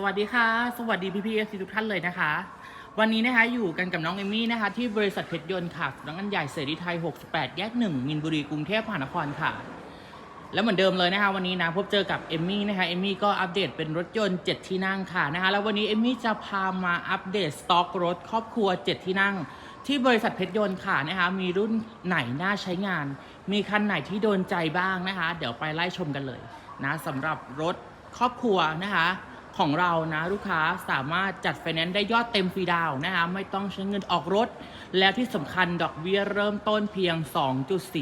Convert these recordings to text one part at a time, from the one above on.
สวัสดีค่ะ สวัสดีพี่พีเอฟซีทุกท่านเลยนะคะ วันนี้นะคะอยู่กันกับน้องเอมี่นะคะ ที่บริษัทเพชรยนต์ค่ะสำนักงานใหญ่เสรีไทย 68 แยก1มินบุรีกรุงเทพมหานครค่ะ แล้วเหมือนเดิมเลยนะคะวันนี้นะพบเจอกับเอมมี่นะคะเอมมี่ก็อัปเดตเป็นรถยนต์ 7 ที่นั่งค่ะนะคะแล้ววันนี้เอมมี่จะพามาอัปเดตสต็อกรถครอบครัว 7 ที่นั่ง ที่บริษัทเพชรยนต์ค่ะนะคะมีรุ่นไหนน่าใช้งาน มีคันไหนที่โดนใจบ้างนะคะ เดี๋ยวไปไล่ชมกันเลยนะสำหรับรถครอบครัวนะคะ ของเรานะลูกค้าสามารถจัดไฟแนนซ์ได้ยอดเต็มฟรีดาวนะคะไม่ต้องใช้เงินออกรถ แล้วที่สำคัญดอกเบี้ยเริ่มต้นเพียง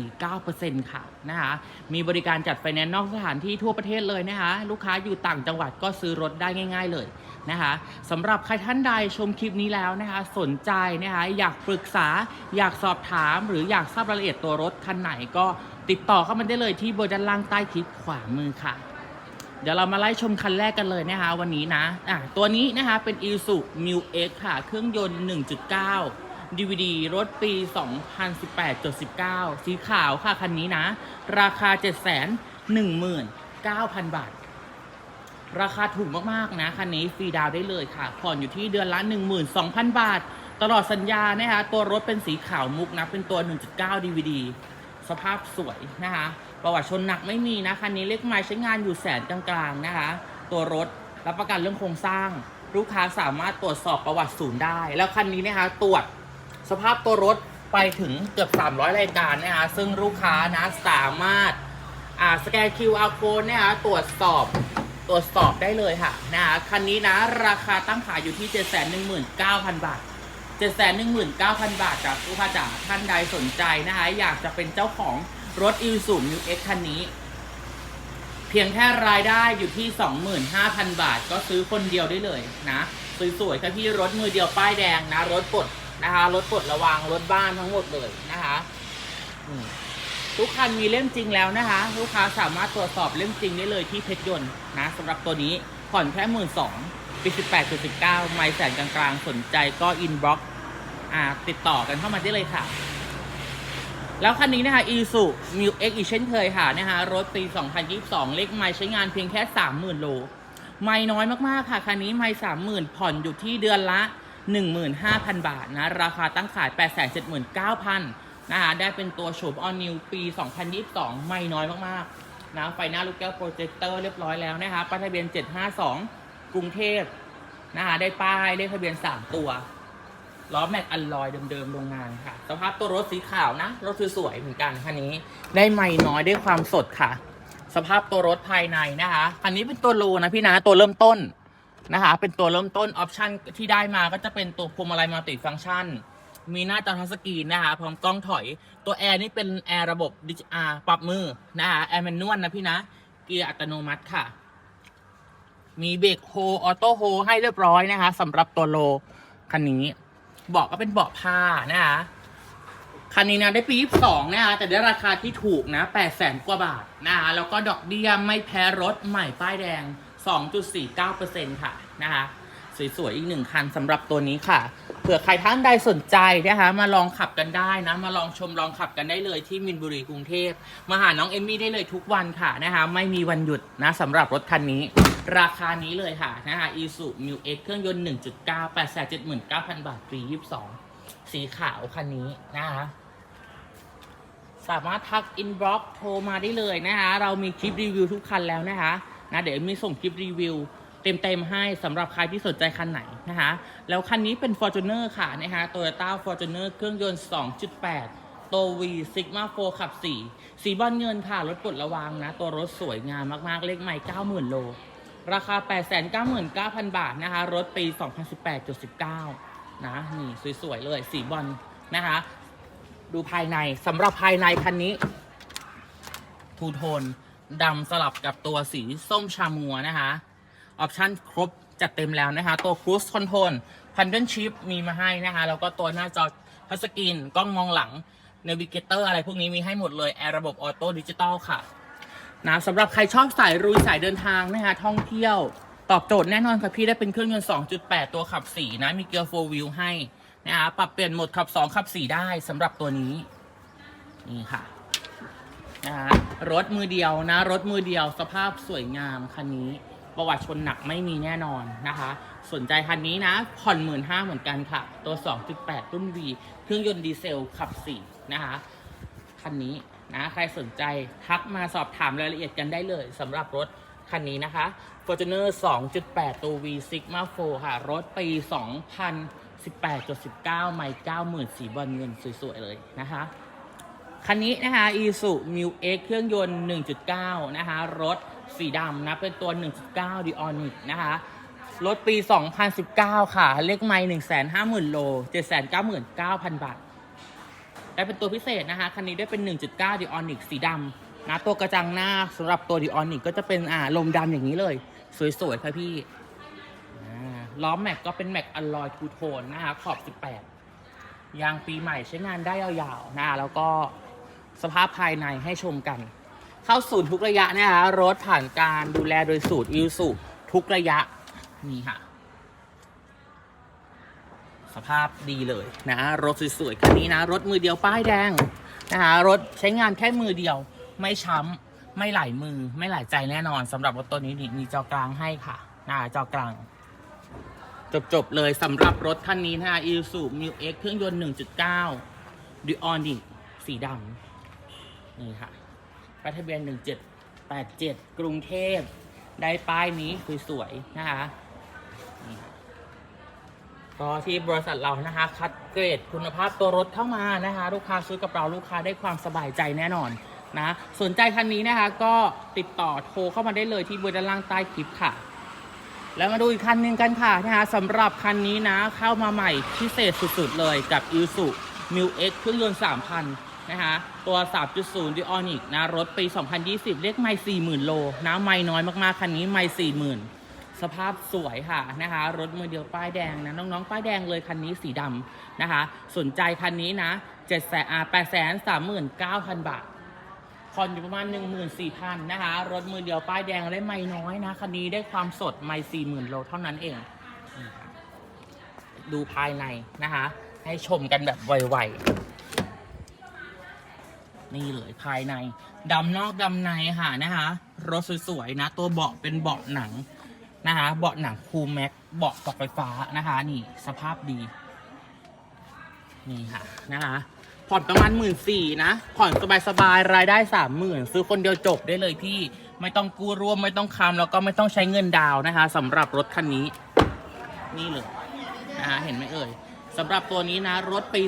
2.49%ค่ะนะคะมีบริการจัดไฟแนนซ์นอกสถานที่ทั่วประเทศเลยนะคะลูกค้าอยู่ต่างจังหวัดก็ซื้อรถได้ง่าย ๆ เลยนะคะสำหรับใครท่านใดชมคลิปนี้แล้วนะคะสนใจนะคะอยากปรึกษาอยากสอบถาม หรืออยากทราบรายละเอียดตัวรถคันไหนก็ติดต่อเข้ามาได้เลยที่เบอร์ด้านล่างใต้คลิปขวามือค่ะ เดี๋ยวเรามาไล่ชมคันแรกกันเลยนะคะวันนี้นะอะตัวนี้นะคะเป็น i s u m u X ค่ะ เครื่องยนต์ 1.9 DVD รถปี 2018.19 สีขาวค่ะ คันนี้นะ ราคา 719,000 บาท ราคาถูกมาก ๆ นะ คันนี้ฟรีดาวได้เลยค่ะ ผ่อนอยู่ที่เดือนละ 12,000 บาท ตลอดสัญญานะคะตัวรถเป็นสีขาวมุกนะ เป็นตัว 1.9 DVD สภาพสวยนะคะ ประวัติชนหนักไม่มีนะคันนี้เลขไม้ใช้งานอยู่แสนกลางๆนะคะ ตัวรถรับประกันเรื่องโครงสร้าง ลูกค้าสามารถตรวจสอบประวัติศูนย์ได้ แล้วคันนี้นะคะตรวจสภาพตัวรถไปถึงเกือบ 300 รายการนะคะซึ่งลูกค้านะสามารถอ่าสแกน QR code นะคะตรวจสอบตรวจสอบได้เลยค่ะนะคะคันนี้นะราคาตั้งขายอยู่ที่ 719,000 บาท 719,000 บาทจากลูกค้าจ๋าท่านใดสนใจนะคะ อยากจะเป็นเจ้าของรถ i s u m u X คันนี้ เพียงแค่รายได้อยู่ที่ 25,000 บาท ก็ซื้อคนเดียวได้เลยนะสวยๆค่ะพี่รถมือเดียวป้ายแดงนะ รถปลดนะคะ รถปลดระวางรถบ้านทั้งหมดเลยนะคะทุกคันมีเล่มจริงแล้วนะคะ ลูกค้าสามารถตรวจสอบเล่มจริงได้เลยที่เพชรยนต์นะสำหรับตัวนี้ผ่อนแค่หมื่นสอง ปีสิบแปดสิบเก้าไม่แสนกลางๆ สนใจก็อินบ็อกอ่าติดต่อกันเข้ามาได้เลยค่ะ แล้วคันนี้นะคะ i s u m u X อีกเช่นเคยค่ะนะคะรถปี 2022 เลขไมล์ใช้งานเพียงแค่ 30,000 โล ไม่น้อยมากๆค่ะ คันนี้ไม่30,000 ผ่อนอยู่ที่เดือนละ 15,000 บาทนะ ราคาตั้งขาย 879,000นะคะได้เป็นตัวโฉม All New ปี 2022 ไม่น้อยมากๆนะไฟหน้าลูกแก้วโปรเจคเตอร์เรียบร้อยแล้วนะคะป้ายทะเบียน 752 กรุงเทพนะคะได้ป้ายเลขทะเบียน 3 ตัว ล้อแม็กอัลลอยเดิมๆโรงงานค่ะ สภาพตัวรถสีขาวนะ รถสวยๆเหมือนกันคันนี้ ได้ไม่น้อยได้ความสดค่ะ สภาพตัวรถภายในนะคะคันนี้เป็นตัวโลนะพี่นะตัวเริ่มต้นนะคะ เป็นตัวเริ่มต้นออปชันที่ได้มาก็จะเป็นตัวพวงมาลัยมัลติฟังก์ชัน มีหน้าจอทัชสกรีนนะคะ พร้อมกล้องถอย ตัวแอร์นี่เป็นแอร์ระบบดิจิอาปรับมือนะคะแอร์แมนนวลนะพี่นะ เกียร์อัตโนมัติค่ะ มีเบรกโฮออโต้โฮให้เรียบร้อยนะคะสำหรับตัวโลคันนี้ เบาะก็เป็นเบาะผ้านะคะ คันนี้นะได้ปี 22 นะคะแต่ได้ราคาที่ถูกนะ 8 แสนกว่าบาทนะคะแล้วก็ดอกเบี้ยไม่แพ้รถใหม่ป้ายแดง 2.49%ค่ะนะคะสวยๆ อีกหนึ่งคันสำหรับตัวนี้ค่ะ เผื่อใครท่านใดสนใจนะคะมาลองขับกันได้นะ มาลองชมลองขับกันได้เลยที่มินบุรีกรุงเทพมาหาน้องเอมมี่ได้เลยทุกวันค่ะนะคะไม่มีวันหยุดนะสำหรับรถคันนี้ ราคานี้เลยค่ะนะคะอีซูมิวเอ็กเครื่องยนต์ 1.9 879,000 บาทปี22 สีขาวคันนี้นะคะสามารถทักอินบ็อกโทรมาได้เลยนะคะเรามีคลิปรีวิวทุกคันแล้วนะคะนะเดี๋ยวมีส่งคลิปรีวิวเต็มๆให้สำหรับใครที่สนใจคันไหนนะคะแล้วคันนี้เป็น Fortuner ค่ะนะคะ Toyota Fortuner เครื่องยนต์ 2.8 ตัว V Sigma 4 ขับ 4 สีบอลเงินค่ะ รถปลดระวางนะ ตัวรถสวยงามมากๆ เลขใหม่ 90,000 โล ราคา 899,000 บาทนะคะ รถปี 2018.19 นะ นี่สวย ๆ เลย สีบอลนะคะ ดูภายในสำหรับภายในคันนี้ ทูโทนดำสลับกับตัวสีส้มชามัวนะคะ ออปชั่นครบจัดเต็มแล้วนะคะ ตัว Cruise Control Paddle Shift มีมาให้นะคะ แล้วก็ตัวหน้าจอทัชสกรีนกล้องมองหลัง Navigator อะไรพวกนี้มีให้หมดเลย แอร์ระบบออโต้ดิจิตอลค่ะ นะสำหรับใครชอบสายรุยสายเดินทางนะคะท่องเที่ยว ตอบโจทย์แน่นอนค่ะพี่ได้เป็นเครื่องยนต์ 2.8 ตัวขับ 4 นะ มีเกียร์4 wheel ให้นะคะปรับเปลี่ยนโหมดขับ 2 ขับ 4 ได้สำหรับตัวนี้ นี่ค่ะนะคะรถมือเดียวนะ รถมือเดียวสภาพสวยงามคันนี้ ประวัติชนหนักไม่มีแน่นอนนะคะ สนใจคันนี้นะ ผ่อนหมื่นห้าเหมือนกันค่ะ ตัว 2.8 รุ่น V เครื่องยนต์ดีเซลขับ 4 นะคะ คันนี้ นะใครสนใจทักมาสอบถามรายละเอียดกันได้เลยสำหรับรถคันนี้นะคะ Fortuner 2.8 ตัว V Sigma 4ค่ะ รถปี 2018.19 ไมล์90,000สีบอลเงินสวย ๆ เลยนะคะ คันนี้นะคะ Isuzu Mu X เครื่องยนต์ 1.9 นะคะ รถสีดำนะ เป็นตัว 1.9 d i o n i c นะคะ รถปี 2019 ค่ะ เลขไมล์150,000 โล 799,000 บาท ได้เป็นตัวพิเศษนะคะ คันนี้ได้เป็น 1.9 d i o n i c สีดำนะตัวกระจังหน้าสำหรับตัว d i o n i c ก็จะเป็นอ่าลมดำอย่างนี้เลย สวยๆค่ะพี่ล้อแม็กก็เป็นแม็กอลลอยทูโทนนะคะขอบ 18 ยางปีใหม่ใช้งานได้ยาวๆนะแล้วก็สภาพภายในให้ชมกัน เข้าศูนย์ทุกระยะเนะคะรถผ่านการดูแลโดยสูตรอิวสุทุกระยะนี่ค่ะ สภาพดีเลยนะรถสวยๆคันนี้นะ รถมือเดียวป้ายแดงนะคะรถใช้งานแค่มือเดียว ไม่ช้ำไม่ไหลมือไม่ไหลใจแน่นอนสำหรับรถตัวนี้นี่มีจอกลางให้ค่ะนะจอกลางจบๆเลยสำหรับรถคันนี้นะคะ Isuzu Mu X เครื่องยนต์ 1.9 d i o n i c สีดำนี่ค่ะป้ายทะเบียน 1787 กรุงเทพ ได้ป้ายนี้คือสวยๆนะคะ ก็ที่บริษัทเรานะคะ คัดเกรดคุณภาพตัวรถเข้ามานะคะ ลูกค้าซื้อกับเราลูกค้าได้ความสบายใจแน่นอนนะสนใจคันนี้นะคะก็ติดต่อโทรเข้ามาได้เลยที่เบอร์ด้านล่างใต้คลิปค่ะ แล้วมาดูอีกคันหนึ่งกันค่ะนะคะสำหรับคันนี้นะเข้ามาใหม่พิเศษสุดๆเลยกับ i s u m u X เครื่องยนต์3,000นะคะตัว 3.0 d i o n i c นะรถปี 2020 เลขไม่40,000 โลนะไม่น้อยมากๆ คันนี้ไม่40,000 สภาพสวยค่ะนะคะรถมือเดียวป้ายแดงนะน้องๆ ป้ายแดงเลยคันนี้สีดำนะคะ สนใจคันนี้นะ7แสนอ่า8แสน39,000บาทผ่อนอยู่ประมาณ 14,000นะคะ รถมือเดียวป้ายแดงได้ไม่น้อยนะ คันนี้ได้ความสดไม่40,000 โลเท่านั้นเอง ดูภายในนะคะ ให้ชมกันแบบไวๆ นี่เลยภายในดำนอกดำในค่ะนะคะ รถสวยๆนะ ตัวเบาะเป็นเบาะหนัง นะคะเบาะหนังคูลแม็กเบาะกับไฟฟ้านะคะ นี่สภาพดี นี่ค่ะนะคะผ่อนประมาณหมื่นสี่นะ ผ่อนสบายๆรายได้สามหมื่นซื้อคนเดียวจบได้เลยพี่ ไม่ต้องกู้ร่วมไม่ต้องคำแล้วก็ไม่ต้องใช้เงินดาวน์นะคะสำหรับรถคันนี้ นี่เลยนะคะเห็นไหมเอ่ยสำหรับตัวนี้นะ รถปี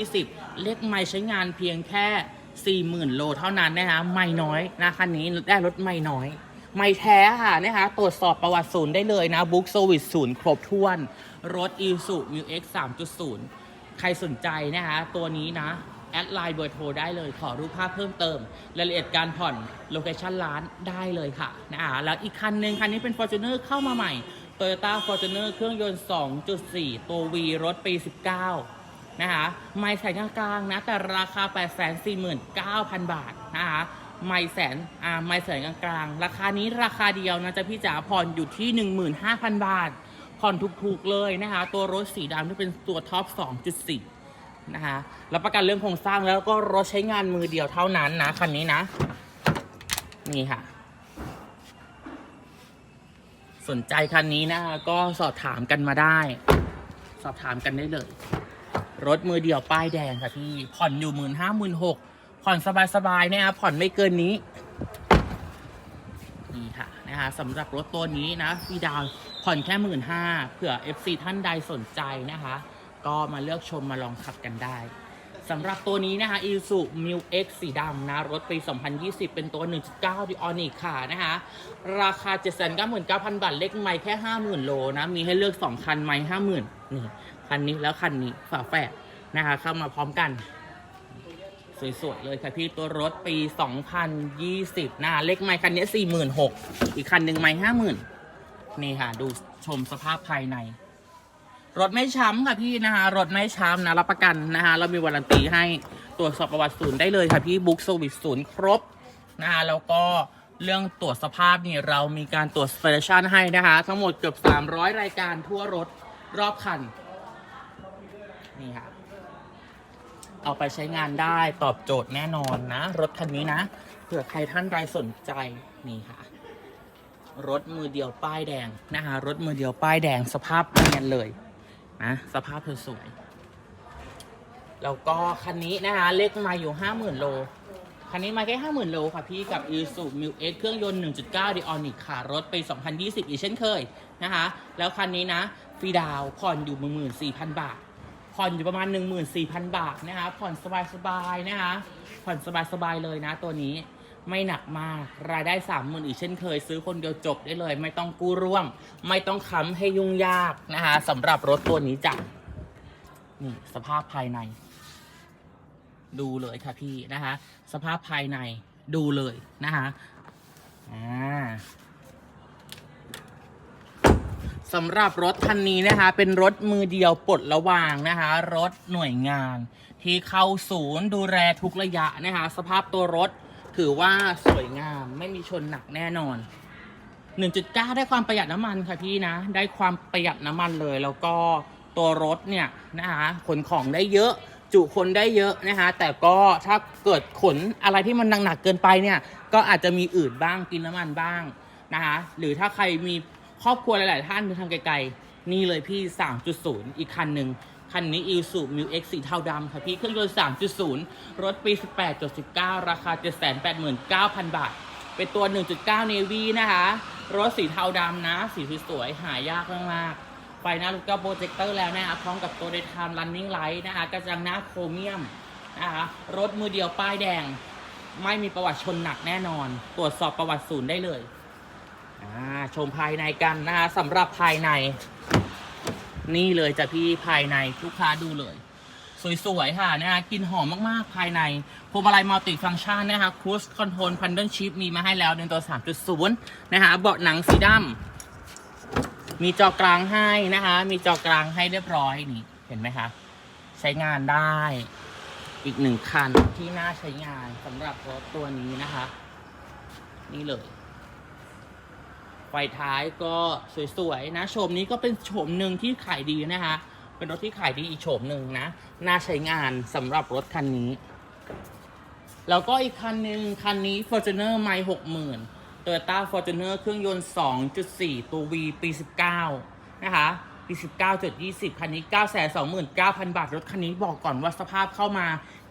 2020 เลขไม่ใช้งานเพียงแค่ 40,000 โลเท่านั้นนะคะไม่น้อยนะคันนี้ได้รถไม่น้อย ไม่แท้ค่ะนะคะตรวจสอบประวัติศูนย์ได้เลยนะบุ๊กโซวิสศูนย์ครบถ้วน รถ i s u m u x 3.0ใครสนใจนะคะตัวนี้นะ แอดไลน์เบอร์โทรได้เลย ขอรูปภาพเพิ่มเติม รายละเอียดการผ่อนโลเคชั่นร้านได้เลยค่ะนะคะแล้วอีกคันหนึ่งคันนี้เป็น Fortuner เข้ามาใหม่ Toyota Fortuner เครื่องยนต์ 2.4 ตัว V รถปี 19 นะคะไม่แสนกลางๆนะ แต่ราคา 849,000 บาทนะคะ ไม่แสนอ่าไม่แสนกลางๆ ราคานี้ราคาเดียวนะจะพี่จ๋าผ่อนอยู่ที่ 15,000 บาท ผ่อนถูกๆเลยนะคะ ตัวรถสีดำที่เป็นตัวท็อป 2.4 นะคะรับประกันเรื่องโครงสร้างแล้วก็รถใช้งานมือเดียวเท่านั้นนะคันนี้นะ นี่ค่ะ สนใจคันนี้นะคะก็สอบถามกันมาได้ สอบถามกันได้เลย รถมือเดียวป้ายแดงค่ะพี่ผ่อนอยู่หมื่นห้าหมื่นหก ผ่อนสบายๆนะครับผ่อนไม่เกินนี้ นี่ค่ะนะคะสำหรับรถตัวนี้นะฟีดาวผ่อนแค่หมื่นห้าเผื่อ FC ท่านใดสนใจนะคะ ก็มาเลือกชมมาลองขับกันได้สำหรับตัวนี้นะคะ Isuzu Mu X สีดำนะ รถปี 2020 เป็นตัว 1.9 d i o n i c ค่ะนะคะ ราคา 799,000 บาท เล็กไม่แค่ 50,000 โลนะ มีให้เลือก 2 คันไม่50,000 นี่ คันนี้แล้วคันนี้ฝาแฝดนะคะ เข้ามาพร้อมกัน สวยๆเลยค่ะพี่ตัวรถปี 2020นะเล็กไม้คันนี้ 46,000 อีกคันหนึ่งไม้50,000 นี่ค่ะ ดูชมสภาพภายใน รถไม่ช้ำค่ะพี่นะคะรถไม่ช้ำนะรับประกันนะคะเรามีวารันตีให้ตรวจสอบประวัติศูนย์ได้เลยค่ะพี่บุ๊กโซวิสศูนย์ครบนะคะแล้วก็เรื่องตรวจสภาพนี่เรามีการตรวจสเปเชันให้นะคะ ทั้งหมดเกือบ 300 รายการทั่วรถรอบคัน นี่ค่ะ เอาไปใช้งานได้ตอบโจทย์แน่นอนนะ รถคันนี้นะเผื่อใครท่านใดสนใจนี่ค่ะ รถมือเดียวป้ายแดงนะคะรถมือเดียวป้ายแดงสภาพเนียนเลยนะสภาพเธอสวยแล้วก็คันนี้นะคะเลขมาอยู่ห้าหมื่นโลคันนี้มาแค่ห้าหมื่นโลค่ะพี่กับ i s u m i l X เครื่องยนต์ 1.9 d i o n i c ค่ะ รถไปี2020 อีกเช่นเคยนะคะ แล้วคันนี้นะ ฟรีดาวผ่อนอยู่ 14,000 บาท ผ่อนอยู่ประมาณ 14,000 บาทนะคะ ผ่อนสบายๆนะคะ ผ่อนสบายๆเลยนะตัวนี้ไม่หนักมาก รายได้30,000อีกเช่นเคย ซื้อคนเดียวจบได้เลย ไม่ต้องกู้ร่วม ไม่ต้องค้ำให้ยุ่งยากนะคะสำหรับรถตัวนี้จ้ะนี่สภาพภายใน ดูเลยค่ะพี่นะคะ สภาพภายในดูเลยนะคะอ่า สำหรับรถคันนี้นะคะ เป็นรถมือเดียวปลดระวางนะคะ รถหน่วยงาน ที่เข้าศูนย์ดูแลทุกระยะนะคะ สภาพตัวรถถือว่าสวยงามไม่มีชนหนักแน่นอน 1.9 ได้ความประหยัดน้ำมันค่ะพี่นะ ได้ความประหยัดน้ำมันเลย แล้วก็ตัวรถเนี่ยนะคะขนของได้เยอะจุคนได้เยอะนะคะแต่ก็ถ้าเกิดขนอะไรที่มันหนักๆเกินไปเนี่ย ก็อาจจะมีอืดบ้างกินน้ำมันบ้างนะคะหรือถ้าใครมี ครอบครัวหลาย ๆ ท่านเดินทางไกล ๆ นี่เลยพี่ 3.0 อีกคันหนึ่งคันนี้ i s u m i l X สีเทาดำค่ะพี่เครื่องยนต์3.0 รถปี 18.19 ราคา 789,000 บาท เป็นตัว 1.9 Navy นะคะ รถสีเทาดำนะ สีสวยๆหายากมากๆไฟหน้าลูกก็โปรเจคเตอร์แล้วนะคะพร้อมกับตัว daytime running light นะคะกระจังหน้าโครเมียมนะคะรถมือเดียวป้ายแดง ไม่มีประวัติชนหนักแน่นอน ตรวจสอบประวัติศูนย์ได้เลย อ่าชมภายในกันนะคะสำหรับภายใน นี่เลยจ้ะพี่ภายในลูกค้าดูเลย สวยๆค่ะนะคะกลินหอมมากๆภายในพวงมาลัยมัลติฟังชันนะคะครู e คอนโทรลพันเดิลชิพมีมาให้แล้วในตัว 3.0 นะคะเบาะหนังสีดำมีจอกลางให้นะคะมีจอกลางให้เรียบร้อยนี่เห็นไหมคะ ใช้งานได้อีกหนึ่งคันที่น่าใช้งานสำหรับรถตัวนี้นะคะ นี่เลย ไฟท้ายก็สวยๆนะโฉมนี้ก็เป็นโฉมหนึ่งที่ขายดีนะคะ เป็นรถที่ขายดีอีกโฉมหนึ่งนะ น่าใช้งานสำหรับรถคันนี้ แล้วก็อีกคันหนึ่งคันนี้ Fortuner ไม่หกหมื่น Toyota Fortuner เครื่องยนต์ 2.4 ตัว V ปี 19 นะคะ ปี 19.20 คันนี้ 929,000 บาท รถคันนี้บอกก่อนว่าสภาพเข้ามา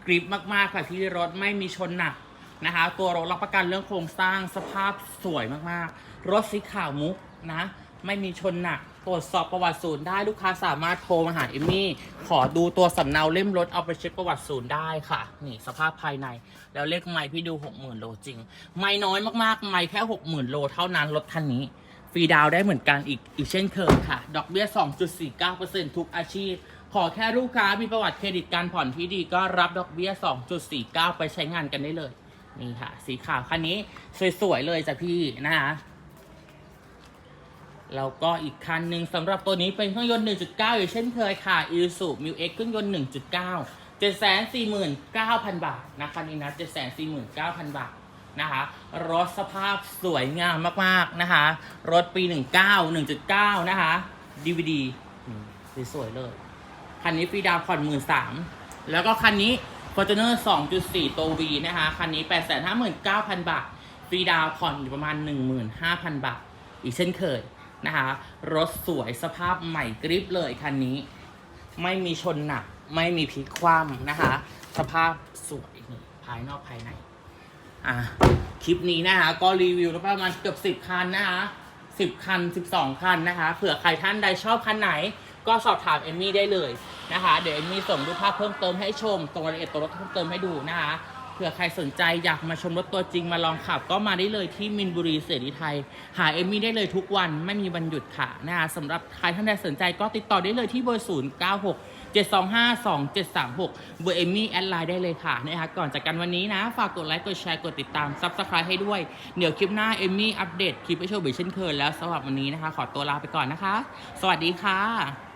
กริปมากๆค่ะที่รถไม่มีชนหนักนะคะ ตัวรถรับประกันเรื่องโครงสร้างสภาพสวยมากๆ รถสีขาวมุกนะ ไม่มีชนหนักตรวจสอบประวัติศูนย์ได้ลูกค้าสามารถโทรมาหาเอมมี่ ขอดูตัวสำเนาเล่มรถเอาไปเช็คประวัติศูนย์ได้ค่ะ นี่สภาพภายใน แล้วเลขไมค์พี่ดู60,000โลจริง ไม่น้อยมากๆ ไม่แค่60,000โลเท่านั้นรถคันนี้ ฟรีดาวได้เหมือนกันอีกอีกเช่นเคยค่ะ ดอกเบี้ย 2.49%ทุกอาชีพ ขอแค่ลูกค้ามีประวัติเครดิตการผ่อนที่ดีก็รับดอกเบี้ย 2.49 ไปใช้งานกันได้เลย นี่ค่ะ สีขาวคันนี้สวยๆเลยจ้ะพี่นะคะ แล้วก็อีกคันหนึ่งสำหรับตัวนี้เป็นเครื่องยนต์ 1.9 อยู่เช่นเคยค่ะ i s u Mu X เครื่องยนต์ 1.9 749,000 บาทนะคันนี้นะ749,000 บาทนะคะ รถสภาพสวยงามมากๆนะคะ รถปี 19 1.9 นะคะ DVD สวยๆเลย คันนี้ฟรีดาวน์ผ่อนหมื่นสามแล้วก็คันนี้ Fortuner 2.4 ตัว V นะคะ คันนี้ 859,000 บาท ฟรีดาวน์ผ่อนอยู่ประมาณ 15,000 บาท อีกเช่นเคย นะคะรถสวยสภาพใหม่กริปเลยคันนี้ ไม่มีชนหนัก ไม่มีพลิกคว่ำนะคะ สภาพสวยนี่ภายนอกภายในอะคลิปนี้นะคะก็รีวิวแล้วประมาณเกือบสิบคันนะคะสิบคันสิบสองคันนะคะเผื่อใครท่านใดชอบคันไหน ก็สอบถามเอมมี่ได้เลยนะคะ เดี๋ยวเอมมี่ส่งรูปภาพเพิ่มเติมให้ชมตรงรายละเอียดตัวรถเพิ่มเติมให้ดูนะคะ เผื่อใครสนใจอยากมาชมรถตัวจริงมาลองขับ ก็มาได้เลยที่มินบุรีเสรีไทย หาเอมมี่ได้เลยทุกวันไม่มีวันหยุดค่ะนะคะสำหรับใครท่านใดสนใจก็ติดต่อได้เลยที่เบอร์ 0 9 6 725 2736 เบอร์เอมมี่แอดไลน์ได้เลยค่ะนะคะก่อนจากกันวันนี้นะ ฝากกดไลค์กดแชร์กดติดตามซับสไครต์ให้ด้วย เดี๋ยวคลิปหน้าเอมมี่อัปเดตคลิปให้ชมอีกเช่นเคยแล้วสำหรับวันนี้นะคะ ขอตัวลาไปก่อนนะคะ สวัสดีค่ะ